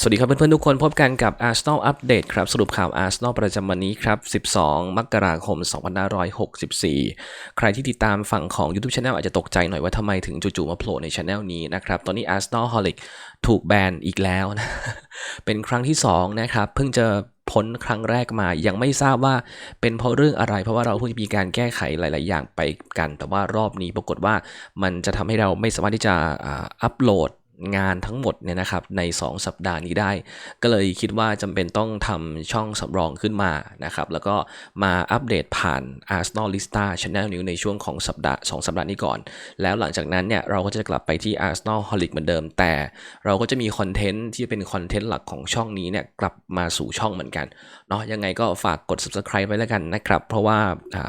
สวัสดีครับเพื่อนๆทุกคนพบกันกับ Arsenal Update ครับ สรุปข่าว Arsenal ประจำวันนี้ครับ 12 มกราคม 2564 ใครที่ติดตามฝั่งของ YouTube Channel อาจจะตกใจหน่อยว่าทำไมถึงจู่ๆมาโผล่ใน Channel นี้นะครับ ตอนนี้ Arsenal Holic ถูกแบนอีกแล้วนะ เป็นครั้งที่ 2 นะครับ เพิ่งจะพ้นครั้งแรกมายังไม่ทราบว่าเป็นเพราะเรื่องอะไร เพราะว่าเราเพิ่งมีการแก้ไขหลาย ๆ อย่างไปกัน แต่ว่ารอบนี้ปรากฏว่ามันจะทำให้เราไม่สามารถที่จะอัปโหลด งานทั้งหมดเนี่ยนะครับใน 2 สัปดาห์นี้ได้ ก็เลยคิดว่าจำเป็นต้องทำช่องสำรองขึ้นมานะครับแล้วก็มาอัปเดตผ่าน Arsenal Lista Channel New ในช่วงของสัปดาห์ 2 สัปดาห์นี้ก่อน แล้วหลังจากนั้นเนี่ยเราก็จะกลับไปที่ Arsenal Holic เหมือนเดิม แต่เราก็จะมีคอนเทนต์ที่เป็นคอนเทนต์หลักของช่องนี้เนี่ยกลับมาสู่ช่องเหมือนกันเนาะยังไงก็ฝากกด subscribe ไว้แล้วกันนะครับเพราะว่า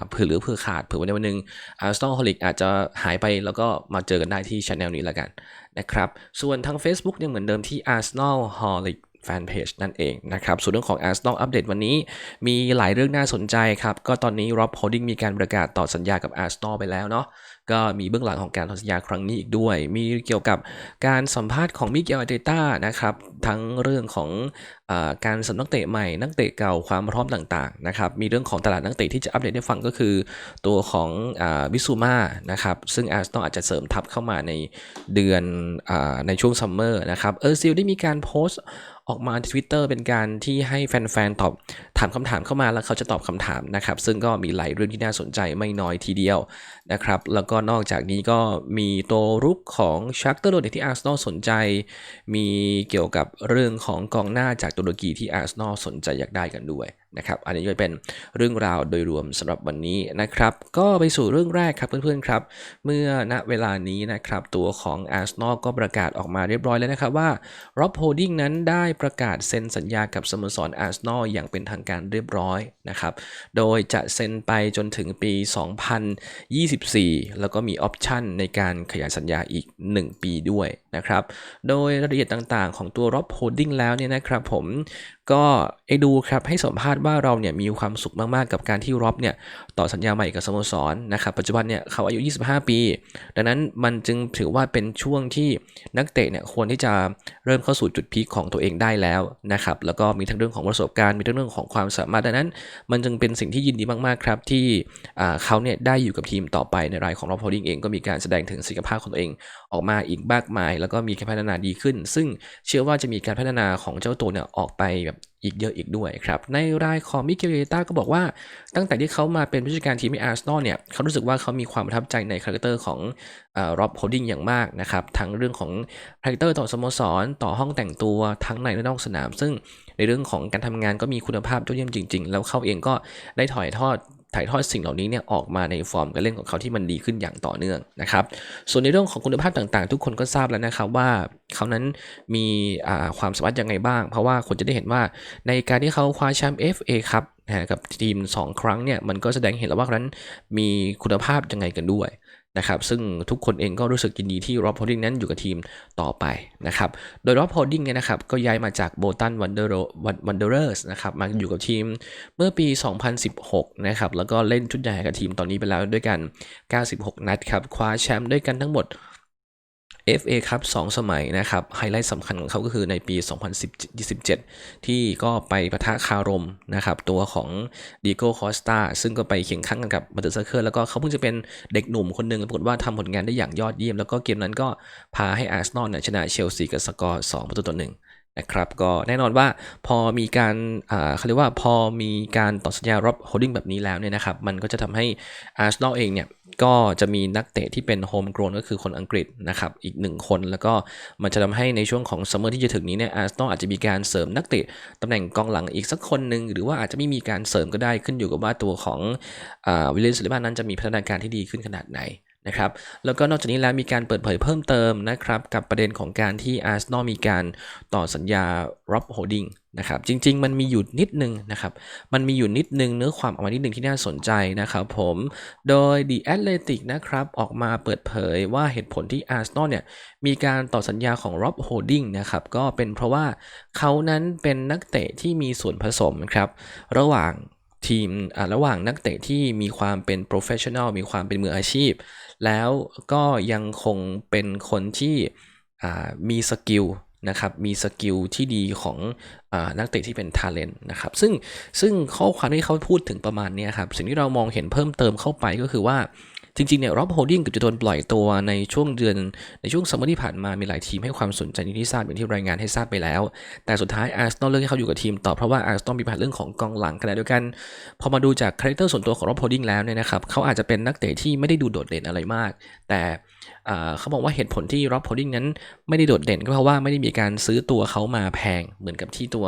เผื่อหลือเผื่อขาดเผื่อวันใดวันหนึ่ง Arsenal Holic อาจจะหายไปแล้วก็มาเจอกันได้ที่ Channel นี้แล้วกันนะครับส่วนทาง Facebook ยังเหมือนเดิมที่ Arsenal Holic Fanpage นั่นเองนะครับ ส่วนเรื่องของ Arsenal อัปเดตวันนี้ มีหลายเรื่องน่าสนใจครับ ก็ตอนนี้ Rob Holding มีการประกาศต่อสัญญากับ Arsenal ไปแล้วเนาะ ก็มีเบื้องหลังของการต่อสัญญาครั้งนี้อีกด้วย มีเกี่ยวกับการสัมภาษณ์ของมิเกลอาเตต้านะครับ ทั้งเรื่องของอการสำนักเตะใหม่ นักเตะเก่าความพร้อมต่างๆนะครับ มีเรื่องของตลาดนักเตะที่จะอัปเดตให้ฟังก็คือ ตัวของวิซูมานะครับ ซึ่งอาร์เซนอลอาจจะเสริมทัพเข้ามาในเดือนอในช่วงซัมเมอร์นะครับ เออซิลได้มีการโพสต์ ออกมาทวิตเตอร์เป็นการที่ให้แฟนๆตอบถามคำถามเข้ามาแล้วเขาจะตอบคำถามนะครับ ซึ่งก็มีหลายเรื่องที่น่าสนใจไม่น้อยทีเดียวนะครับ แล้วก็นอกจากนี้ก็มีตัวรุกของชักเตอร์โรเดที่อาร์เซนอลสนใจ มีเกี่ยวกับเรื่องของกองหน้าจากตุรกีที่อาร์เซนอลสนใจอยากได้กันด้วย นะครับอันนี้ก็เป็นเรื่องราวโดยรวมสำหรับวันนี้นะครับ ก็ไปสู่เรื่องแรกครับเพื่อนๆครับ เมื่อณเวลานี้นะครับตัวของอาร์เซนอลก็ประกาศออกมาเรียบร้อยแล้วนะครับว่าร็อบโฮดดิ้งนั้นได้ประกาศเซ็นสัญญากับสโมสรอาร์เซนอลอย่างเป็นทางการเรียบร้อยนะครับ โดยจะเซ็นไปจนถึงปี 2024 แล้วก็มีออปชันในการขยายสัญญาอีก 1 ปีด้วยนะครับ โดยรายละเอียดต่างๆ ของตัวร็อบโฮดดิ้งแล้วเนี่ยนะครับผมก็ไอ้ดูครับให้สัมภาษณ์ว่าเราเนี่ยมีความสุขมากๆ กับการที่ร็อบเนี่ยต่อสัญญาใหม่กับสโมสรนะครับปัจจุบันเนี่ยเขาอายุ 25 ปี ดังนั้นมันจึงถือว่าเป็นช่วงที่นักเตะเนี่ยควรที่จะเริ่มเข้าสู่จุดพีคของตัวเองได้แล้วนะครับแล้วก็มีทั้งเรื่องของประสบการณ์มีทั้งเรื่องของความสามารถดังนั้น มันจึงเป็นสิ่งที่ยินดีมากๆครับที่เขาเนี่ยได้อยู่กับทีมต่อไปในรายของร็อบโฮดิงเองก็มีการแสดงถึงศักยภาพของตัวเองออกมาอีกมากมาย แล้วก็มีการพัฒนาดีขึ้น ซึ่งเชื่อว่าจะมีการพัฒนาของเจ้าตัวเนี่ยออกไปแบบ อีกเยอะอีกด้วยครับ ในรายของมิเกลเอต้าก็บอกว่า ตั้งแต่ที่เขามาเป็นผู้จัดการทีมในอาร์เซนอลเนี่ยเขารู้สึกว่าเขามีความประทับใจในคาแรคเตอร์ของ ร็อบโฮดดิ้งอย่างมากนะครับทั้งเรื่องของคาแรคเตอร์ต่อสโมสร ต่อห้องแต่งตัวทั้งในและนอกสนาม ซึ่งในเรื่องของการทำงานก็มีคุณภาพยอดเยี่ยมจริง ๆ แล้วเขาเองก็ได้ถอยทอดถ่ายทอดสิ่งเหล่านี้เนี่ยออกมาในฟอร์มการเล่นของเขาที่มันดีขึ้นอย่างต่อเนื่องนะครับ ส่วนในเรื่องของคุณภาพต่างๆ ทุกคนก็ทราบแล้วนะครับว่าเขานั้นมีความสามารถยังไงบ้าง เพราะว่าคนจะได้เห็นว่าในการที่เขาคว้าแชมป์ FA ครับนะกับทีม 2 ครั้งเนี่ยมันก็แสดงเห็นแล้วว่าเขานั้นมีคุณภาพยังไงกันด้วย นะครับซึ่งทุกคนเองก็รู้สึกยินดีที่ร็อบโฮดดิ้งนั้นอยู่กับทีมต่อไปนะครับโดยร็อบโฮดดิ้งเนี่ยนะครับก็ย้ายมาจากโบตันวันเดอร์วันเดอร์สนะครับมาอยู่กับทีมเมื่อปี 2016 นะครับแล้วก็เล่นชุดใหญ่กับทีมตอนนี้ไปแล้วด้วยกัน 96 นัดครับคว้าแชมป์ด้วยกันทั้งหมด FA ครับ2สมัยนะครับ ไฮไลท์สำคัญของเขาก็คือในปี 2017 ที่ก็ไปปะทะคารมนะครับ ตัวของดีโก้คอสตาซึ่งก็ไปเคียงข้างกันกับมาเตอร์เซอร์เคิลแล้วก็เขาเพิ่งจะเป็นเด็กหนุ่มคนหนึ่งปรากฏว่าทำผลงานได้อย่างยอดเยี่ยม แล้วก็เกมนั้นก็พาให้อาร์เซนอลชนะเชลซีกับสกอร์2ประตูต่อหนึ่งนะครับก็แน่นอนว่าพอมีการเขาเรียกว่าพอมีการต่อสัญญารอบโฮดดิ้งแบบนี้แล้วเนี่ยนะครับ มันก็จะทำให้อาร์เซนอลเองเนี่ย ก็จะมีนักเตะที่เป็นโฮมกรนก็คือคนอังกฤษนะครับอีกหนึ่งคนแล้วก็มันจะทำให้ในช่วงของซัมเมอร์ที่จะถึงนี้เนี่ยอาร์เซนอลอาจจะมีการเสริมนักเตะตำแหน่งกองหลังอีกสักคนหนึ่งหรือว่าอาจจะไม่มีการเสริมก็ได้ขึ้นอยู่กับว่าตัวของวิลเลนสลิบานนั้นจะมีพัฒนาการที่ดีขึ้นขนาดไหน นะครับแล้วก็นอกจากนี้แล้วมีการเปิดเผยเพิ่มเติมนะครับกับประเด็นของการที่อาร์เซนอลมีการต่อสัญญาร็อบโฮดดิ้งนะครับจริงๆ มันมีอยู่นิดนึงนะครับมันมีอยู่นิดนึงเนื้อความออกมานิดนึงที่น่าสนใจนะครับผมโดย The Athletic นะครับออกมาเปิดเผยว่าเหตุผลที่อาร์เซนอลเนี่ยมีการต่อสัญญาของร็อบโฮดดิ้งนะครับก็เป็นเพราะว่าเขานั้นเป็นนักเตะที่มีส่วนผสมครับระหว่างทีมระหว่างนักเตะที่มีความเป็นโปรเฟชชั่นอลมีความเป็นมืออาชีพ แล้วก็ยังคงเป็นคนที่มีสกิลนะครับมีสกิลที่ดีของอนักเตะที่เป็นทาเลนต์นะครับซึ่งซึ่งข้อความที่เขาพูดถึงประมาณนี้ครับสิ่งที่เรามองเห็นเพิ่มเติมเข้าไปก็คือว่า จริงๆเนี่ยร็อบโฮดดิ้งกับจะโดนปล่อยตัวในช่วงเดือนในช่วงซัมเมอร์ที่ผ่านมามีหลายทีมให้ความสนใจอย่างที่ทราบอย่างที่รายงานให้ทราบไปแล้ว แต่สุดท้ายอาร์เซนอลเลือกให้เขาอยู่กับทีมต่อเพราะว่าอาร์เซนอลมีปัญหาเรื่องของกองหลังขณะเดียวกัน พอมาดูจากคาแรคเตอร์ส่วนตัวของร็อบโฮดดิ้งแล้วเนี่ยนะครับเขาอาจจะเป็นนักเตะที่ไม่ได้ดูโดดเด่นอะไรมาก แต่เขาบอกว่าเหตุผลที่ร็อบโฮดิ้งนั้นไม่ได้โดดเด่นก็เพราะว่าไม่ได้มีการซื้อตัวเขามาแพงเหมือนกับที่ตัว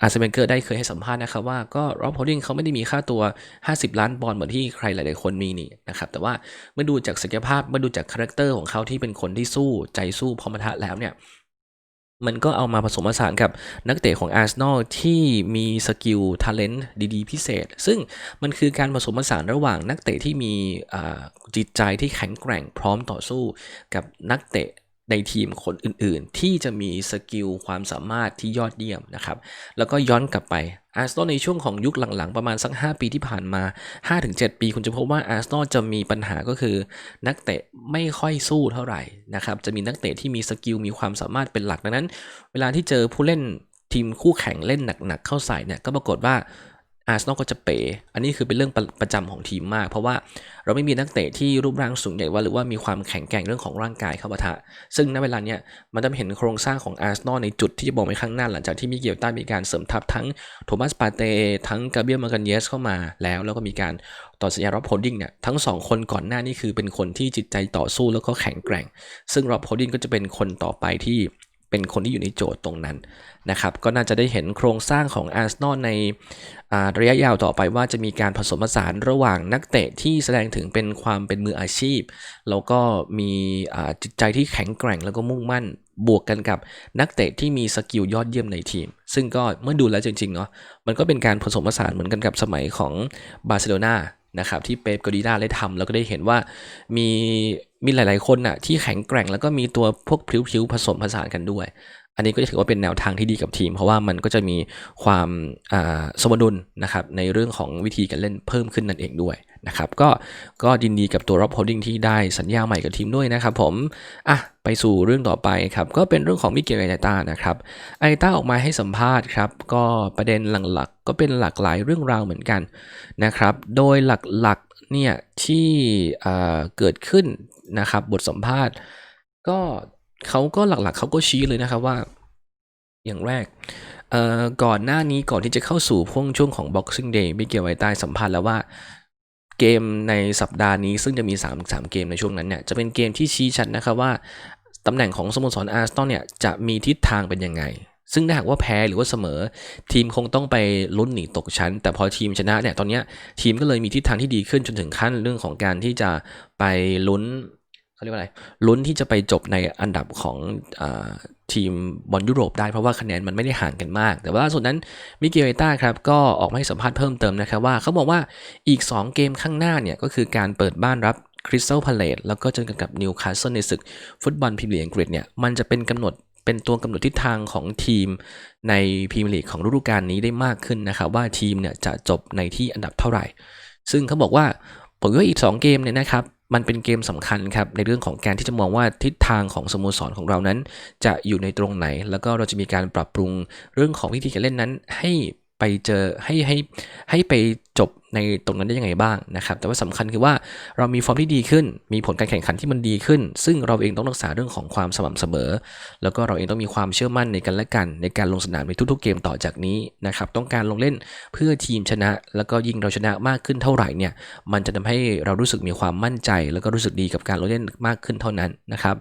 อาร์เซนเบเกอร์ได้เคยให้สัมภาษณ์นะครับว่าก็ร็อบโฮดดิ้งเขาไม่ได้มีค่าตัว 50 ล้านบอลเหมือนที่ใครหลาย ๆ คนมีนี่นะครับแต่ว่าเมื่อดูจากศักยภาพเมื่อดูจากคาแรคเตอร์ของเขาที่เป็นคนที่สู้ใจสู้พร้อมปะทะแล้วเนี่ยมันก็เอามาผสมผสานกับนักเตะของอาร์เซนอลที่มีสกิลท a เลนต์ดีๆ พิเศษ ซึ่งมันคือการผสมผสานระหว่างนักเตะที่มีจิตใจที่แข็งแกร่งพร้อมต่อสู้กับนักเตะ ในทีมคนอื่นๆ ที่จะมีสกิลความสามารถที่ยอดเยี่ยมนะครับ แล้วก็ย้อนกลับไปอาร์เซนอลในช่วงของยุคหลังๆ ประมาณสัก 5 ปีที่ผ่านมา 5-7 ปีคุณจะพบว่าอาร์เซนอลจะมีปัญหาก็คือ นักเตะไม่ค่อยสู้เท่าไหร่นะครับ จะมีนักเตะที่มีสกิลมีความสามารถเป็นหลักดังนั้น เวลาที่เจอผู้เล่นทีมคู่แข่งเล่นหนักๆเข้าใส่เนี่ยก็ปรากฏว่า อาร์เซนอลก็จะเป๋ อันนี้คือเป็นเรื่องประประจำของทีมมาก เพราะว่าเราไม่มีนักเตะที่รูปร่างสูงใหญ่ว่าหรือว่ามีความแข็งแกร่งเรื่องของร่างกายเข้าปะทะ ซึ่งณเวลาเนี้ยมันจะเห็นโครงสร้างของอาร์เซนอลในจุดที่จะบอกไปข้างหน้าหลังจากที่มิเกลต้ามีการเสริมทัพทั้งโทมัสปาเตทั้งกาเบียลมากันเยสเข้ามาแล้ว แล้วก็มีการต่อสัญญาร็อบโฮดดิ้งเนี่ยทั้งสองคนก่อนหน้านี่คือเป็นคนที่จิตใจต่อสู้แล้วก็แข็งแกร่ง ซึ่งร็อบโฮดดิ้งก็จะเป็นคนต่อไปที่ เป็นคนที่อยู่ในโจทย์ตรงนั้นนะครับก็น่าจะได้เห็นโครงสร้างของอาร์เซนอลในระยะยาวต่อไปว่าจะมีการผสมผสานระหว่างนักเตะที่แสดงถึงเป็นความเป็นมืออาชีพ แล้วก็มีจิตใจที่แข็งแกร่งแล้วก็มุ่งมั่นบวกกันกับนักเตะที่มีสกิลยอดเยี่ยมในทีม ซึ่งก็เมื่อดูแล้วจริงๆเนาะมันก็เป็นการผสมผสานเหมือนกันกับสมัยของบาร์เซโลนา นะครับที่เป๊ปกอร์ดิด้าได้ทำแล้วก็ได้เห็นว่ามีมีหลาย ๆ คนน่ะที่แข็งแกร่งแล้วก็มีตัวพวกพลิ้วๆผสมผสานกันด้วย อันนี้ก็จะถือว่าเป็นแนวทางที่ดีกับทีม เพราะว่ามันก็จะมีความาสมดุลนะครับในเรื่องของวิธีการเล่นเพิ่มขึ้นนั่นเองด้วยนะครับก็ก็ยินดีกับตัวร็อบโฮดดิ้งที่ได้สัญญาใหม่กับทีมด้วยนะครับผมอะไปสู่เรื่องต่อไปครับก็เป็นเรื่องของมิเกลไอตานะครับไอตาออกมาให้สัมภาษณ์ครับก็ประเด็นหลักๆ ก็เป็นหลากหลายเรื่องราวเหมือนกันนะครับโดยหลักๆเนี่ยที่เกิดขึ้นนะครับบทสัมภาษณ์ก็ เขาก็หลักๆเขาก็ชี้เลยนะครับว่า อย่างแรกก่อนหน้านี้ก่อนที่จะเข้าสู่พวงช่วงของ Boxing Day มิเกลไวใต้สัมภาษณ์แล้วว่าเกมในสัปดาห์นี้ซึ่งจะมี 3 3 เกมในช่วงนั้นเนี่ยจะเป็นเกมที่ชี้ชัดนะครับว่าตำแหน่งของสโมสรอาร์เซนเนี่ยจะมีทิศทางเป็นยังไง ซึ่งถ้าหากว่าแพ้หรือว่าเสมอ ทีมคงต้องไปลุ้นหนีตกชั้น แต่พอทีมชนะเนี่ยตอนนี้ทีมก็เลยมีทิศทางที่ดีขึ้นจนถึงขั้นเรื่องของการที่จะไปลุ้น เขาเรียกว่าอะไรลุ้นที่จะไปจบในอันดับของอทีมบอลยุโรปได้เพราะว่าคะแนนมันไม่ได้ห่างกันมาก แต่ว่าล่าสุดนั้นมิเกลเอต้าครับก็ออกมาให้สัมภาษณ์เพิ่มเติมนะครับว่าเขาบอกว่าอีก 2 เกมข้างหน้าเนี่ยก็คือการเปิดบ้านรับคริสตัลพาเลตแล้วก็จอกันกับนิวคาสเซิลในศึกฟุตบอลพรีเมียร์ลีกอังกฤษเนี่ยมันจะเป็นกำหนดเป็นตัวกำหนดทิศทางของทีมในพรีเมียร์ลีกของฤดูกาลนี้ได้มากขึ้นนะครับว่าทีมเนี่ยจะจบในที่อันดับเท่าไหร่ ซึ่งเขาบอกว่าผมว่าอีก 2 เกมเนี่ยนะครับ มันเป็นเกมสำคัญครับในเรื่องของการที่จะมองว่าทิศทางของสโมสรของเรานั้น จะอยู่ในตรงไหน แล้วก็เราจะมีการปรับปรุงเรื่องของวิธีการเล่นนั้นให้ไปเจอให้ให้ให้ไปจบ ในตรงนั้นได้ยังไงบ้างนะครับ แต่ว่าสำคัญคือว่าเรามีฟอร์มที่ดีขึ้น มีผลการแข่งขันที่มันดีขึ้น ซึ่งเราเองต้องรักษาเรื่องของความสม่ำเสมอ แล้วก็เราเองต้องมีความเชื่อมั่นในกันและกัน ในการลงสนามในทุกๆเกมต่อจากนี้นะครับ ต้องการลงเล่นเพื่อทีมชนะ แล้วก็ยิ่งเราชนะมากขึ้นเท่าไหร่เนี่ย มันจะทำให้เรารู้สึกมีความมั่นใจ แล้วก็รู้สึกดีกับการลงเล่นมากขึ้นเท่านั้นนะครับ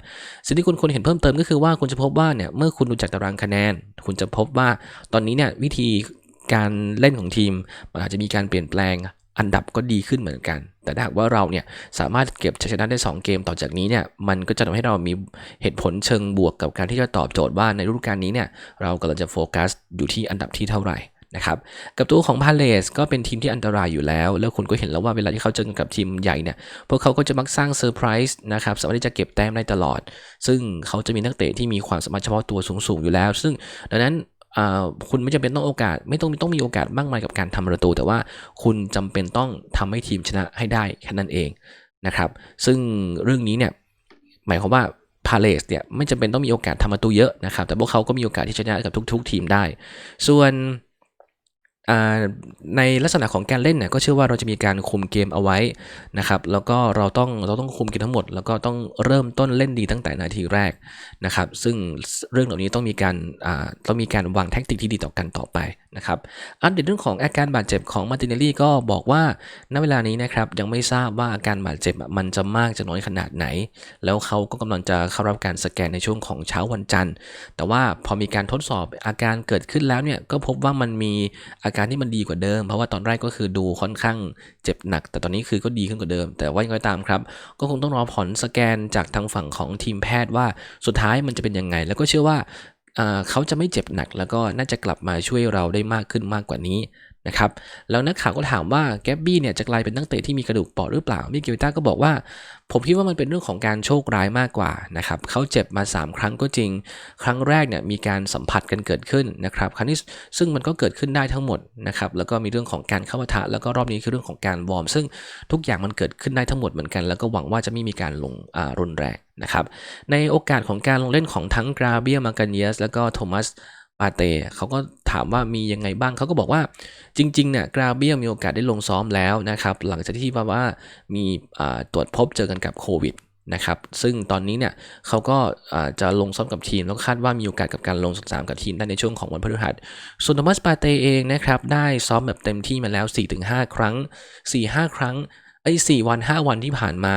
สิ่งที่คุณควรเห็นเพิ่มเติมก็คือว่าคุณจะพบว่าเนี่ย เมื่อคุณดูจากตารางคะแนน คุณจะพบว่าตอนนี้เนี่ยวิธี การเล่นของทีมมันอาจจะมีการเปลี่ยนแปลงอันดับก็ดีขึ้นเหมือนกัน แต่ถ้าหากว่าเราเนี่ยสามารถเก็บชัยชนะได้ 2 เกมต่อจากนี้เนี่ย มันก็จะทำให้เรามีเหตุผลเชิงบวกกับการที่จะตอบโจทย์ว่าในฤดูกาลนี้เนี่ย เรากำลังจะโฟกัสอยู่ที่อันดับที่เท่าไหร่นะครับ กับตัวของพาเลสก็เป็นทีมที่อันตรายอยู่แล้ว แล้วคุณก็เห็นแล้วว่าเวลาที่เขาเจอกับทีมใหญ่เนี่ย พวกเขาก็จะมักสร้างเซอร์ไพรส์นะครับ สามารถที่จะเก็บแต้มได้ตลอด ซึ่งเขาจะมีนักเตะที่มีความสามารถเฉพาะตัวสูงๆอยู่แล้ว ซึ่งดังนั้น คุณไม่จำเป็นต้องโอกาส ไม่ต้องต้องมีโอกาสมากมายกับการทำประตู แต่ว่าคุณจำเป็นต้องทำให้ทีมชนะให้ได้แค่นั้นเองนะครับ ซึ่งเรื่องนี้เนี่ยหมายความว่าพาเลสเนี่ยไม่จำเป็นต้องมีโอกาสทำประตูเยอะนะครับ แต่พวกเขาก็มีโอกาสที่ชนะกับทุก ๆ ทีมได้ ส่วน ในลักษณะของการเล่นเนี่ยก็เชื่อว่าเราจะมีการคุมเกมเอาไว้นะครับแล้วก็เราต้องเราต้องคุมเกมทั้งหมด แล้วก็ต้องเริ่มต้นเล่นดีตั้งแต่นาทีแรกนะครับซึ่งเรื่องเหล่านี้ต้องมีการต้องมีการวางแท็กติกที่ดีต่อกันต่อไป นะครับอัปเดตเรื่องของอาการบาดเจ็บของมาร์ติเนลลี่ก็บอกว่าณเวลานี้นะครับยังไม่ทราบว่าอาการบาดเจ็บมันจะมากจะน้อยขนาดไหน แล้วเขาก็กำลังจะเข้ารับการสแกนในช่วงของเช้าวันจันทร์ แต่ว่าพอมีการทดสอบอาการเกิดขึ้นแล้วเนี่ยก็พบว่ามันมีอาการที่มันดีกว่าเดิม เพราะว่าตอนแรกก็คือดูค่อนข้างเจ็บหนัก แต่ตอนนี้คือก็ดีขึ้นกว่าเดิม แต่ว่ายังไงตามครับ ก็คงต้องรอผลสแกนจากทางฝั่งของทีมแพทย์ว่าสุดท้ายมันจะเป็นยังไง แล้วก็เชื่อว่า เขาจะไม่เจ็บหนักแล้วก็น่าจะกลับมาช่วยเราได้มากขึ้นมากกว่านี้ นะครับ แล้วนักข่าวก็ถามว่าแกบบี้เนี่ยจะกลายเป็นนักเตะที่มีกระดูกเปราะหรือเปล่า มิเกลต้าก็บอกว่า ผมคิดว่ามันเป็นเรื่องของการโชคร้ายมากกว่านะครับเขาเจ็บมา 3 ครั้งก็จริง ครั้งแรกเนี่ยมีการสัมผัสกันเกิดขึ้นนะครับ ครั้งนี้ซึ่งมันก็เกิดขึ้นได้ทั้งหมดนะครับ แล้วก็มีเรื่องของการเข้ามาทะแล้วก็รอบนี้คือเรื่องของการวอร์ม ซึ่งทุกอย่างมันเกิดขึ้นได้ทั้งหมดเหมือนกัน แล้วก็หวังว่าจะไม่มีการลงรุนแรงนะครับ ในโอกาสของการลงเล่นของทั้งกราเบียมากันเยส แล้วก็โทมัส ปาเต้เขาก็ถามว่ามียังไงบ้างเขาก็บอกว่าจริงๆเนี่ยกราเบียมีโอกาสได้ลงซ้อมแล้วนะครับ หลังจากที่ว่าว่ามีตรวจพบเจอกันกับโควิดนะครับซึ่งตอนนี้เนี่ยเขาก็าจะลงซ้อมกับทีม แล้วคาดว่ามีโอกาสกับการลงสนามกับทีมได้ในช่วงของวันพฤหัสส่วนโทมัสปาเต้เองนะครับได้ซ้อมแบบเต็มที่มาแล้ว 4-5 ครั้ง 4-5 ครั้งไอ้4วัน 5 วันที่ผ่านมา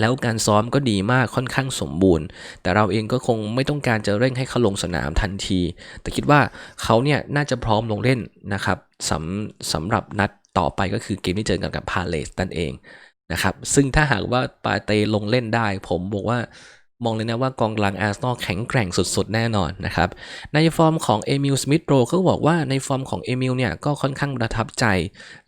แล้วการซ้อมก็ดีมากค่อนข้างสมบูรณ์ แต่เราเองก็คงไม่ต้องการจะเร่งให้เขาลงสนามทันที แต่คิดว่าเขาเนี่ยน่าจะพร้อมลงเล่นนะครับสำสำหรับนัดต่อไปก็คือเกมที่เจอกันกับพาเลสนั่นเองนะครับซึ่งถ้าหากว่าปาเตลงเล่นได้ ผมบอกว่า มองเลยนะว่ากองกลางอาร์เซนอลแข็งแกร่งสุดๆ แน่นอนนะครับ ในฟอร์มของเอมิลสมิธโรเขาก็บอกว่าในฟอร์มของเอมิลเนี่ยก็ค่อนข้างประทับใจ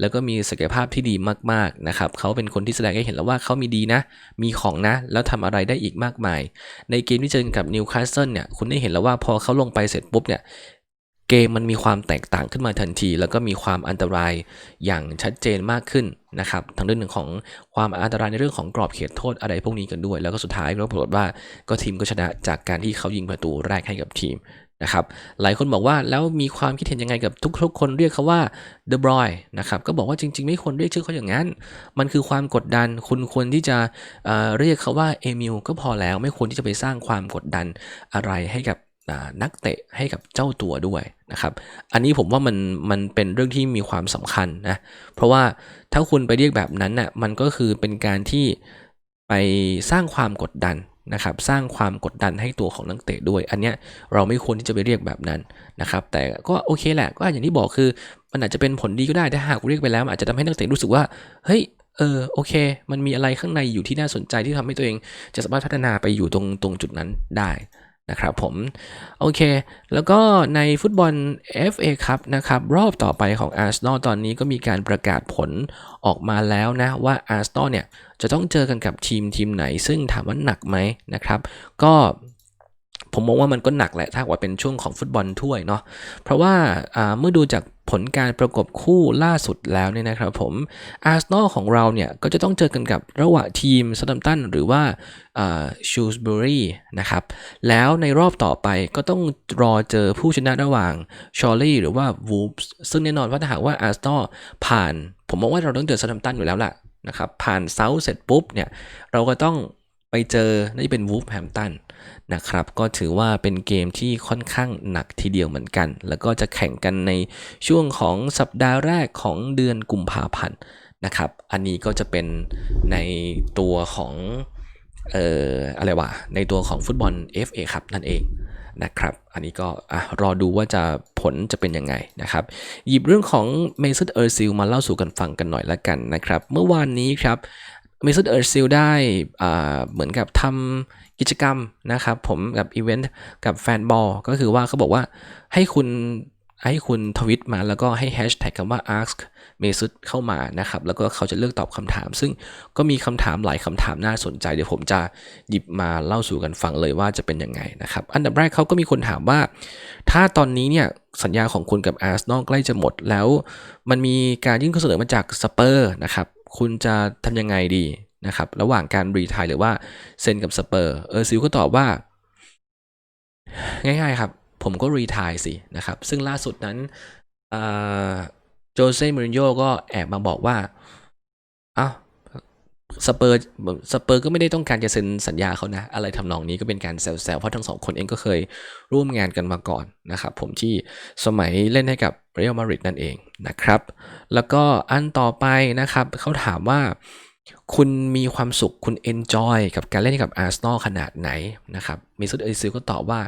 แล้วก็มีศักยภาพที่ดีมากๆนะครับเขาเป็นคนที่แสดงให้เห็นแล้วว่าเขามีดีนะ มีของนะ แล้วทำอะไรได้อีกมากมาย ในเกมที่เจอกับนิวคาสเซิลเนี่ยคุณได้เห็นแล้วว่าพอเขาลงไปเสร็จปุ๊บเนี่ย เกมมันมีความแตกต่างขึ้นมาทันที แล้วก็มีความอันตรายอย่างชัดเจนมากขึ้นนะครับทั้งเรื่องของความอันตรายในเรื่องของกรอบเขตโทษอะไรพวกนี้กันด้วย แล้วก็สุดท้ายก็ปรากฏว่าก็ทีมก็ชนะจากการที่เขายิงประตูแรกให้กับทีมนะครับหลายคนบอกว่าแล้วมีความคิดเห็นยังไงกับทุกๆ คนเรียกเขาว่าเดบรอยนะครับก็บอกว่าจริง ๆ ไม่ควรเรียกชื่อเขาอย่างนั้น มันคือความกดดันคุณควรที่จะเเรียกเขาว่าเอมิลก็พอแล้ว ไม่ควรที่จะไปสร้างความกดดันอะไรให้กับ นักเตะให้กับเจ้าตัวด้วยนะครับ อันนี้ผมว่ามันมันเป็นเรื่องที่มีความสำคัญนะ เพราะว่าถ้าคุณไปเรียกแบบนั้นน่ะมันก็คือเป็นการที่ไปสร้างความกดดันนะครับ สร้างความกดดันให้ตัวของนักเตะด้วย อันเนี้ยเราไม่ควรที่จะไปเรียกแบบนั้นนะครับ แต่ก็โอเคแหละ ก็อย่างที่บอกคือมันอาจจะเป็นผลดีก็ได้ถ้าหากเรียกไปแล้วอาจจะทำให้นักเตะรู้สึกว่าเฮ้ยเออโอเค มันมีอะไรข้างในอยู่ที่น่าสนใจที่ทำให้ตัวเอง จะสามารถพัฒนาไปอยู่ตรงตรงจุดนั้นได้ นะครับผม โอเค แล้วก็ในฟุตบอล FA ครับนะครับรอบต่อไปของอาร์เซนอลตอนนี้ก็มีการประกาศผลออกมาแล้วนะ ว่าอาร์เซนอลเนี่ยจะต้องเจอกันกับทีมทีมไหน ซึ่งถามว่าหนักไหมนะครับ ก็ผมมองว่ามันก็หนักแหละถ้าว่าเป็นช่วงของฟุตบอลถ้วยเนาะเพราะว่าเมื่อดูจาก ผลการประกบคู่ล่าสุดแล้วเนี่ยนะครับผมอาร์เซนอลของเราเนี่ยก็จะต้องเจอกันกับระหว่างทีมซัตตัมตันหรือว่าชูสบุรีนะครับแล้วในรอบต่อไปก็ต้องรอเจอผู้ชนะระหว่างชอร์ลี่หรือว่าวูฟส์ซึ่งแน่นอนว่าถ้าหากว่าอาร์เซนอลผ่าน ผมมองว่าเราต้องเจอซัตตัมตันอยู่แล้วล่ะนะครับผ่านเซาเสร็จปุ๊บเนี่ยเราก็ต้อง ไปเจอน่าจะเป็นวูฟแฮมตันนะครับ ก็ถือว่าเป็นเกมที่ค่อนข้างหนักทีเดียวเหมือนกัน แล้วก็จะแข่งกันในช่วงของสัปดาห์แรกของเดือนกุมภาพันธ์นะครับ อันนี้ก็จะเป็นในตัวของเอ่ออะไรวะ ในตัวของฟุตบอล FA ครับนั่นเองนะครับ อันนี้ก็อะรอดูว่าจะผลจะเป็นยังไงนะครับ หยิบเรื่องของเมซัตเออร์ซิลมาเล่าสู่กันฟังกันหน่อยละกันนะครับ เมื่อวานนี้ครับ เมซัตเออร์ซิลได้เหมือนกับทำกิจกรรมนะครับ ผมกับอีเวนต์กับแฟนบอลก็คือว่าเขาบอกว่าให้คุณให้คุณทวิตมาแล้วก็ให้แฮชแท็กคำว่า ask เมซุดเข้ามานะครับ แล้วก็เขาจะเลือกตอบคำถาม ซึ่งก็มีคำถามหลายคำถามน่าสนใจ เดี๋ยวผมจะหยิบมาเล่าสู่กันฟังเลยว่าจะเป็นยังไงนะครับ อันดับแรกเขาก็มีคนถามว่า ถ้าตอนนี้เนี่ยสัญญาของคุณกับอาร์เซนอลใกล้จะหมดแล้ว มันมีการยื่นข้อเสนอมาจากสเปอร์นะครับ คุณจะทำยังไงดีนะครับ ระหว่างการรีทายหรือว่าเซ็นกับสเปอร์เออซิลก็ตอบว่า ง่ายๆครับ ผมก็รีทายสินะครับ ซึ่งล่าสุดนั้นโจเซ่มูรินโญ่ก็แอบมาบอกว่าอ้า สเปอร์สเปอร์ก็ไม่ได้ต้องการจะเซ็นสัญญาเขานะ อะไรทำนองนี้ก็เป็นการแซวๆเพราะทั้งสองคนเองก็เคยร่วมงานกันมาก่อนนะครับผมที่สมัยเล่นให้กับเรอัลมาดริดนั่นเองนะครับ แล้วก็อันต่อไปนะครับเขาถามว่า คุณมีความสุขคุณเอนจอยกับการเล่นกับอาร์เซนอลขนาดไหนนะครับมิสุดเอซิลก็ตอบว่า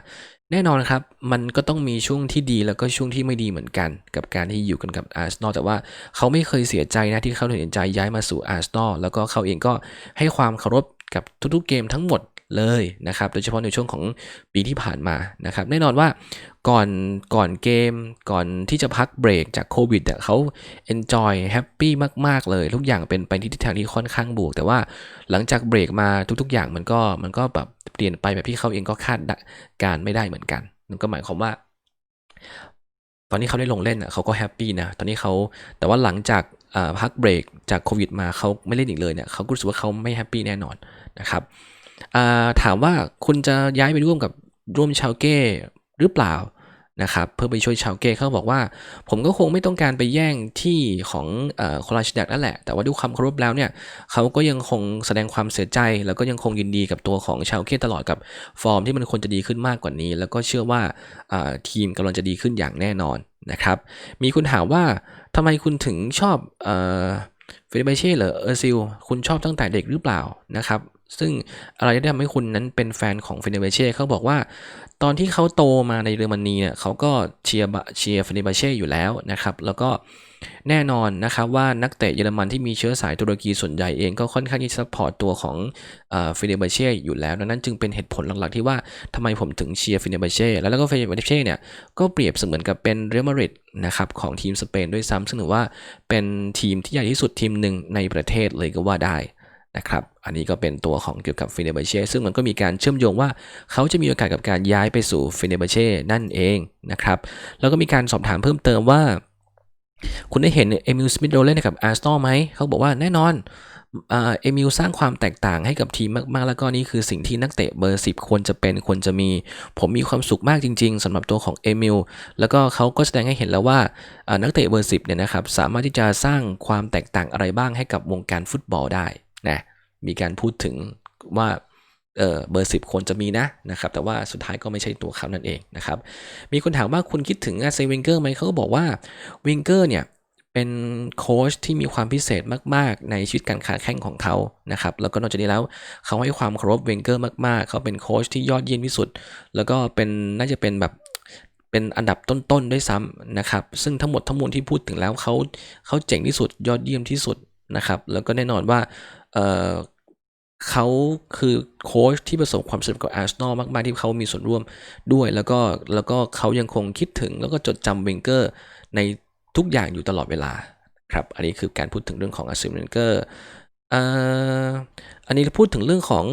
แน่นอนครับ มันก็ต้องมีช่วงที่ดีแล้วก็ช่วงที่ไม่ดีเหมือนกัน กับการที่อยู่กันกับอาร์เซนอลแต่ว่าเขาไม่เคยเสียใจนะที่เขาตัดสินใจย้ายมาสู่อาร์เซนอลแล้วก็เขาเองก็ให้ความเคารพกับทุกๆเกมทั้งหมด เลยนะครับ โดยเฉพาะในช่วงของปีที่ผ่านมานะครับ แน่นอนว่าก่อนก่อนเกมก่อนที่จะพักเบรกจากโควิดเขา enjoy happy มาก ๆ เลย ทุกอย่างเป็นไปที่ทิศทางที่ค่อนข้างบวก แต่ว่าหลังจากเบรกมาทุก ๆ อย่างมันก็มันก็แบบเปลี่ยนไปแบบที่เขาเองก็คาดการไม่ได้เหมือนกันนั่นก็หมายความว่าตอนนี้เขาได้ลงเล่นเขาก็แฮปปี้นะ ตอนนี้เขาแต่ว่าหลังจากพักเบรกจากโควิดมาเขาไม่เล่นอีกเลยเนี่ยเขาก็รู้สึกว่าเขาไม่แฮปปี้แน่นอนนะครับ ถามว่าคุณจะย้ายไปร่วมกับร่วมชาวเก้หรือเปล่านะครับเพื่อไปช่วยชาวเก้เขาบอกว่า ผมก็คงไม่ต้องการไปแย่งที่ของเอ่อโคลาชดักนั่นแหละ แต่ว่าด้วยความเคารพแล้วเนี่ยเขาก็ยังคงแสดงความเสียใจ แล้วก็ยังคงยินดีกับตัวของชาวเก้ตลอดกับฟอร์มที่มันควรจะดีขึ้นมากกว่านี้ แล้วก็เชื่อว่าทีมกำลังจะดีขึ้นอย่างแน่นอนนะครับ มีคุณถามว่าทำไมคุณถึงชอบเอ่อเฟรเบเช่เหรอเออร์ซิลคุณชอบตั้งแต่เด็กหรือเปล่านะครับ ซึ่งอะไรที่ทำให้คุณนั้นเป็นแฟนของเฟเนเบเช่เขาบอกว่า ตอนที่เขาโตมาในเยอรมนีเนี่ยเขาก็เชียร์เชียร์เฟเนเบเช่อยู่แล้วนะครับ แล้วก็แน่นอนนะครับว่านักเตะเยอรมันที่มีเชื้อสายตุรกีส่วนใหญ่เองก็ค่อนข้างที่จะซัพพอร์ตตัวของเฟเนเบเช่อยู่แล้วดังนั้นจึงเป็นเหตุผลหลักๆที่ว่าทำไมผมถึงเชียร์เฟเนเบเช่แล้วก็เฟเนเบเช่เนี่ยก็เปรียบเสมือนกับเป็นเรอัลมาดริดนะครับของทีมสเปนด้วยซ้ำซึ่งถือว่าเป็นทีมที่ใหญ่ที่สุดทีมหนึ่งในประเทศเลยก็ว่าได้ นะครับ อันนี้ก็เป็นตัวของเกี่ยวกับฟินเนเบเช่ซึ่งมันก็มีการเชื่อมโยงว่าเขาจะมีโอกาสกับการย้ายไปสู่ฟินเนเบเช่นั่นเองนะครับ แล้วก็มีการสอบถามเพิ่มเติมว่า คุณได้เห็นเอมิลสมิธโรเล่นกับอาร์เซนอลไหม เขาบอกว่าแน่นอนเอมิลสร้างความแตกต่างให้กับทีมมากๆ แล้วก็นี่คือสิ่งที่นักเตะเบอร์ 10 ควรจะเป็นควรจะมี ผมมีความสุขมากจริง ๆสำหรับตัวของเอมิลแล้วก็เขาก็แสดงให้เห็นแล้วว่าอ่านักเตะเบอร์ 10 เนี่ยนะครับสามารถที่จะสร้างความแตกต่างอะไรบ้างให้กับวงการฟุตบอลได้ นะมีการพูดถึงว่าเออเบอร์สิบควรจะมีนะนะครับแต่ว่าสุดท้ายก็ไม่ใช่ตัวเขานั่นเองนะครับมีคนถามว่าคุณคิดถึงอาเซนเวนเกอร์ไหมเขาก็บอกว่าวิงเกอร์เนี่ยเป็นโค้ชที่มีความพิเศษมาก ๆ ในชีวิตการขาแข่งของเขานะครับ แล้วก็นอกจากนี้แล้วเขาให้ความเคารพเวนเกอร์มาก ๆ เขาเป็นโค้ชที่ยอดเยี่ยมที่สุด แล้วก็เป็นน่าจะเป็นแบบเป็นอันดับต้น ๆ ด้วยซ้ำนะครับ ซึ่งทั้งหมดทั้งมวลที่พูดถึงแล้วเขาเขาเจ๋งที่สุดยอดเยี่ยมที่สุด นะครับ แล้วก็แน่นอนว่าเเขาคือโค้ชที่ประสบความสำเร็จกับอาร์เซนอลมาก ๆ ที่เขามีส่วนร่วมด้วย แล้วก็แล้วก็เขายังคงคิดถึงแล้วก็จดจำเวนเกอร์ในทุกอย่างอยู่ตลอดเวลาครับ อันนี้คือการพูดถึงเรื่องของอาร์เซนเวนเกอร์อันนี้พูดถึงเรื่องของ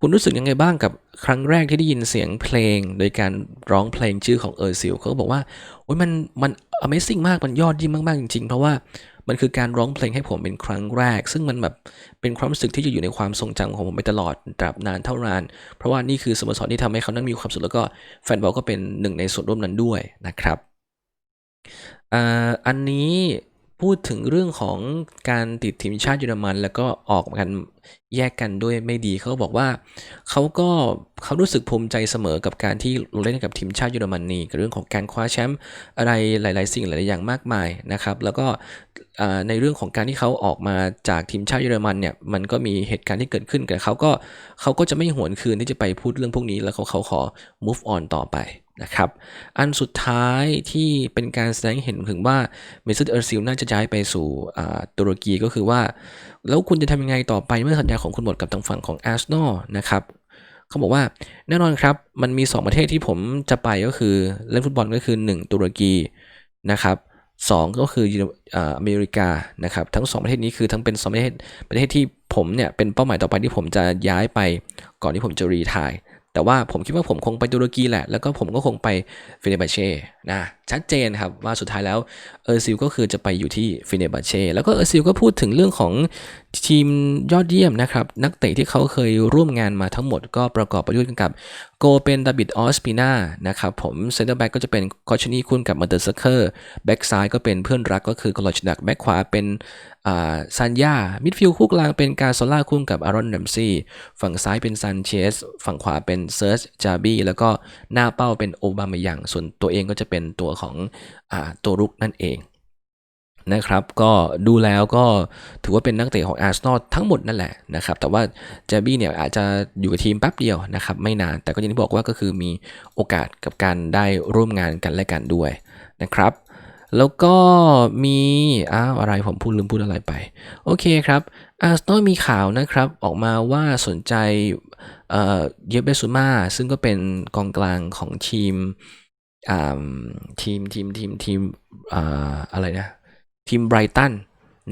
คุณรู้สึกยังไงบ้างกับครั้งแรกที่ได้ยินเสียงเพลง โดยการร้องเพลงชื่อของเออร์ซิลเขาบอกว่าโอ้ยมันมัน Amazing มากมันยอดเยี่ยมมาก ๆ จริง ๆ เพราะว่ามันคือการร้องเพลงให้ผมเป็นครั้งแรก ซึ่งมันแบบเป็นความรู้สึกที่จะอยู่ในความทรงจำของผมไปตลอดตราบนานเท่านาน เพราะว่านี่คือสโมสรที่ทำให้เขานั้นมีความสุขแล้วก็แฟนบอลก็เป็นหนึ่งในส่วนร่วมนั้นด้วยนะครับออันนี้ พูดถึงเรื่องของการติดทีมชาติเยอรมัน แล้วก็ออกกันแยกกันด้วยไม่ดีเขาบอกว่าเขาก็เขารู้สึกภูมิใจเสมอกับการที่ลงเล่นกับทีมชาติเยอรมนีกับเรื่องของการคว้าแชมป์อะไรหลาย ๆ สิ่งหลาย ๆ อย่างมากมายนะครับ แล้วก็ในเรื่องของการที่เขาออกมาจากทีมชาติเยอรมันเนี่ยมันก็มีเหตุการณ์ที่เกิดขึ้นแต่เขาก็เขาก็จะไม่หวนคืนที่จะไปพูดเรื่องพวกนี้ แล้วเขาเขาขอ move on ต่อไป นะครับ อันสุดท้ายที่เป็นการแสดงเห็นถึงว่าเมซุตเออร์ซิลน่าจะย้ายไปสู่ตุรกีก็คือว่า แล้วคุณจะทำยังไงต่อไปเมื่อสัญญาของคุณหมดกับทางฝั่งของอาร์เซนอลนะครับเขาบอกว่าแน่นอนครับ มันมี 2 ประเทศที่ผมจะไปก็คือเล่นฟุตบอลก็คือ 1 ตุรกีนะครับสองก็คืออเมริกานะครับทั้ง 2 ประเทศนี้คือทั้งเป็น2ประเทศประเทศที่ผมเนี่ยเป็นเป้าหมายต่อไปที่ผมจะย้ายไปก่อนที่ผมจะรีทาย แต่ว่าผมคิดว่าผมคงไปตุรกีแหละ แล้วก็ผมก็คงไปฟิเนบาเช่นะ ชัดเจนครับว่าสุดท้ายแล้วเออร์ซิลก็คือจะไปอยู่ที่ฟินเนบัเช่แล้วก็เออร์ซิลก็พูดถึงเรื่องของทีมยอดเยี่ยมนะครับ นักเตะที่เขาเคยร่วมงานมาทั้งหมดก็ประกอบไประยุทธ์กันกับโกเป็นดาบิดออสปินานะครับผมเซนเตอร์แบ็กก็จะเป็นคอชนีคุณกับมาเตอร์เซเคอร์แบ็กซ้ายก็เป็นเพื่อนรักก็คือกลอชดักแบ็กขวาเป็นอ่าซันยามิดฟิลด์คู่กลางเป็นกาโซล่าคู่กับอารอนแรมซี่ฝั่งซ้ายเป็นซันเชสฝั่งขวาเป็นเซิร์ชจาบี้แล้วก็หน้าเป้าเป็นโอบามายังส่วนตัวเองก็จะเป็นตัวของอตัวรุกนั่นเองนะครับก็ดูแล้วก็ถือว่าเป็นนักเตะของอาร์เซนอลทั้งหมดนั่นแหละนะครับแต่ว่าเจบี้เนี่ยอาจจะอยู่กับทีมแป๊บเดียวนะครับไม่นานแต่ก็อย่างที่บอกว่าก็คือมีโอกาสกับการได้ร่วมงานกันและกันด้วยนะครับ แล้วก็มีอ้าวอะไรผมพูดลืมพูดอะไรไป โอเคครับอาร์เซนอลมีข่าวนะครับออกมาว่าสนใจเอ่อเยเบซูมาซึ่งก็เป็นกองกลางของทีม ทีมทีมทีมทีมอะไรนะ ทีมไบรตัน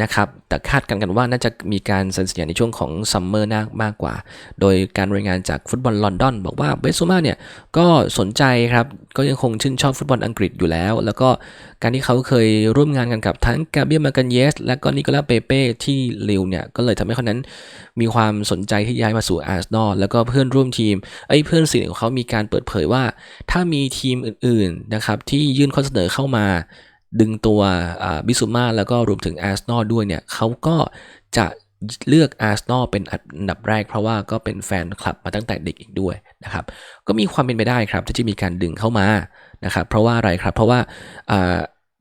นะครับแต่คาดกันกันว่าน่าจะมีการเซ็นสัญญาในช่วงของซัมเมอร์นามากกว่า โดยการรายงานจากฟุตบอลลอนดอน บอกว่าเบซูมาเนี่ยก็สนใจครับก็ยังคงชื่นชอบฟุตบอลอังกฤษอยู่แล้ว แล้วก็การที่เขาเคยร่วมงานกันกับทั้งกาเบียมากันเยส และก็นิโคลาเปเป้ที่ลิวเนี่ยก็เลยทำให้เขานั้นมีความสนใจที่ย้ายมาสู่อาร์เซนอลแล้วก็เพื่อนร่วมทีมไอ้เพื่อนสนิทของเขามีการเปิดเผยว่า ถ้ามีทีมอื่นๆนะครับที่ยื่นข้อเสนอเข้ามา ดึงตัวบิซูมาแล้วก็รวมถึงอาร์ซนอลด้วยเนี่ยเขาก็จะเลือกอาร์ซนอลเป็นอันดับแรก เพราะว่าก็เป็นแฟนคลับมาตั้งแต่เด็กอีกด้วยนะครับก็มีความเป็นไปได้ครับที่จะมีการดึงเข้ามานะครับเพราะว่าอะไรครับเพราะว่า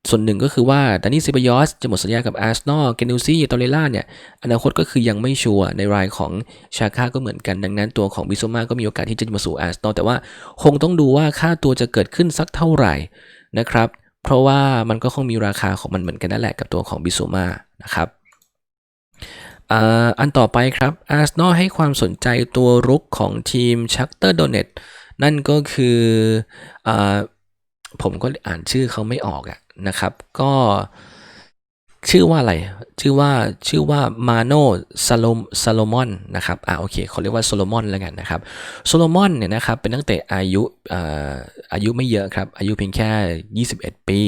ส่วนหนึ่งก็คือว่าดานิซิบยอสจะหมดสัญญากับอาร์ซนอลเกนูซี่ตอเรล่าเนี่ยอนาคตก็คือยังไม่ชัวร์ในรายของชาคาก็เหมือนกัน ดังนั้นตัวของบิซมาก็มีโอกาสที่จะมาสู่อาร์ซนอลแต่ว่าคงต้องดูว่าค่าตัวจะเกิดขึ้นสักเท่าไหร่นะครับ เพราะว่ามันก็คงมีราคาของมันเหมือนกันนั่นแหละกับตัวของบิซูมานะครับอันต่อไปครับอาร์เซนอลให้ความสนใจตัวรุกของทีมชักเตอร์โดเนตนั่นก็คืออผมก็อ่านชื่อเขาไม่ออกอะนะครับ ก็ ชื่อว่าอะไร ชื่อว่าชื่อว่ามาโนซาโลซาโลมอนนะครับอ่าโอเคเขาเรียกว่าโซโลมอนแล้วกันนะครับโซโลมอนเนี่ยนะครับเป็นนักเตะอายุอ่าอายุไม่เยอะครับอายุเพียงแค่ 21 ปี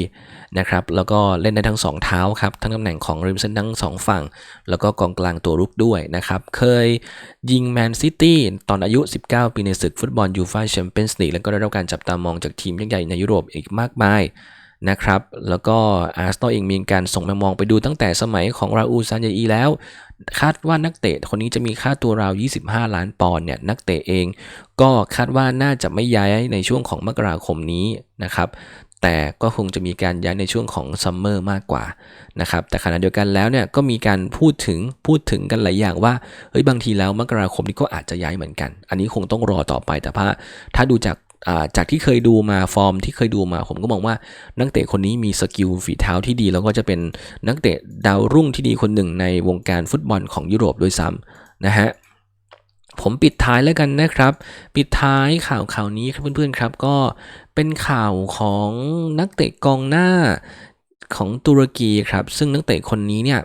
นะครับแล้วก็เล่นได้ทั้ง 2 เท้าครับทั้งตำแหน่งของริมเส้นทั้ง 2 ฝั่ง แล้วก็กองกลางตัวรุกด้วยนะครับเคยยิงแมนซิตี้ตอนอายุ 19 ปีในศึกฟุตบอลยูฟ่าแชมเปี้ยนส์ลีกแล้วก็ได้รับการจับตามองจากทีมใหญ่ในยุโรปอีกมากมาย นะครับ แล้วก็อาร์เซนอลเองมีการส่งมามองไปดูตั้งแต่สมัยของราอูซานยาอีแล้ว คาดว่านักเตะคนนี้จะมีค่าตัวราว 25 ล้านปอนด์เนี่ยนักเตะเองก็คาดว่าน่าจะไม่ย้ายในช่วงของมกราคมนี้นะครับแต่ก็คงจะมีการย้ายในช่วงของซัมเมอร์มากกว่านะครับแต่ขณะเดียวกันแล้วเนี่ยก็มีการพูดถึงพูดถึงกันหลายอย่างว่าเฮ้ยบางทีแล้วมกราคมนี้ก็อาจจะย้ายเหมือนกัน อันนี้คงต้องรอต่อไปแต่ถ้าถ้าดูจาก จากที่เคยดูมาฟอร์มที่เคยดูมา ผมก็มองว่านักเตะคนนี้มีสกิลฝีเท้าที่ดี แล้วก็จะเป็นนักเตะดาวรุ่งที่ดีคนหนึ่งในวงการฟุตบอลของยุโรปด้วยซ้ำนะฮะผมปิดท้ายแล้วกันนะครับ ปิดท้ายข่าวข่าวนี้ครับเพื่อนๆครับ ก็เป็นข่าวของนักเตะกองหน้าของตุรกีครับ ซึ่งนักเตะคนนี้เนี่ย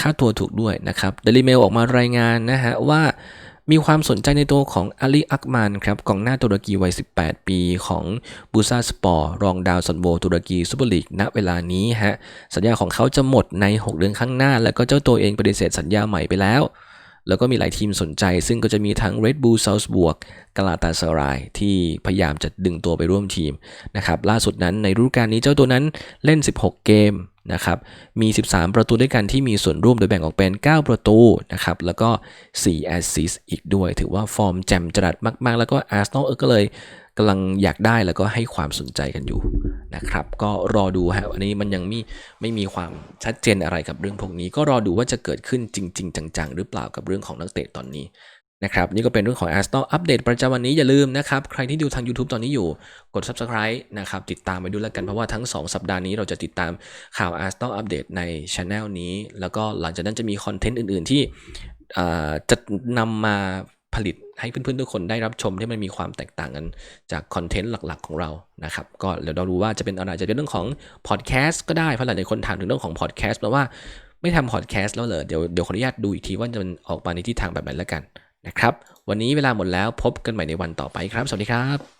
ค่าตัวถูกด้วยนะครับเดลิเมลออกมารายงานนะฮะว่า มีความสนใจในตัวของอาลีอักมานครับกองหน้าตุรกีวัย 18 ปีของบูซาสปอร์ รองดาวซันโบตุรกีซูเปอร์ลีกณเวลานี้ฮะสัญญาของเขาจะหมดใน 6 เดือนข้างหน้า แล้วก็เจ้าตัวเองปฏิเสธสัญญาใหม่ไปแล้ว แล้วก็มีหลายทีมสนใจ ซึ่งก็จะมีทั้ง Red Bull Salzburg กาลาตาสราย ที่พยายามจะดึงตัวไปร่วมทีมนะครับล่าสุดนั้นในฤดูกาลนี้เจ้าตัวนั้นเล่น 16 เกม นะครับ มี 13 ประตูด้วยกันที่มีส่วนร่วมโดยแบ่งออกเป็น 9 ประตูนะครับ แล้วก็ 4 แอสซิสอีกด้วย ถือว่าฟอร์มแจ่มจรัดมาก ๆ แล้วก็อาร์เซนอลก็เลยกำลังอยากได้แล้วก็ให้ความสนใจกันอยู่นะครับ ก็รอดูฮะ อันนี้มันยังไม่ไม่มีความชัดเจนอะไรกับเรื่องพวกนี้ ก็รอดูว่าจะเกิดขึ้นจริง ๆ จัง ๆ หรือเปล่ากับเรื่องของนักเตะตอนนี้ นะครับนี่ก็เป็นเรื่องของ a r s e n a l อัปเดตประจำวันนี้อย่าลืมนะครับ ใครที่ดูทาง YouTube ตอนนี้อยู่กด Subscribe นะครับติดตามไปดูแล้วกันเพราะว่าทั้ง 2 สัปดาห์นี้เราจะติดตามข่าว a r s e n a l อัปเดตในช anel นี้ แล้วก็หลังจากนั้นจะมีคอนเทนต์อื่น ๆ ที่จะนำมาผลิตให้เพื่อนๆทุกคนได้รับชมที่มันมีความแตกต่างกันจากคอนเทนต์หลักๆของเรานะครับก็เดี๋ยวเราดูว่าจะเป็นอะไรจะเป็นเรื่องของพอดแคสต์ก็ได้เพราะหลายคนถามถึงเรื่องของพอดแคสต์แปลว่าไม่ทำพอดแคสต์แล้วเลยเดี๋ยวเดี๋ยวขออนุญาตดูอีกทีว่าจะมันออกมาในทิศทางแบบไหนแล้วกัน นะครับ วันนี้เวลาหมดแล้วพบกันใหม่ในวันต่อไปครับ สวัสดีครับ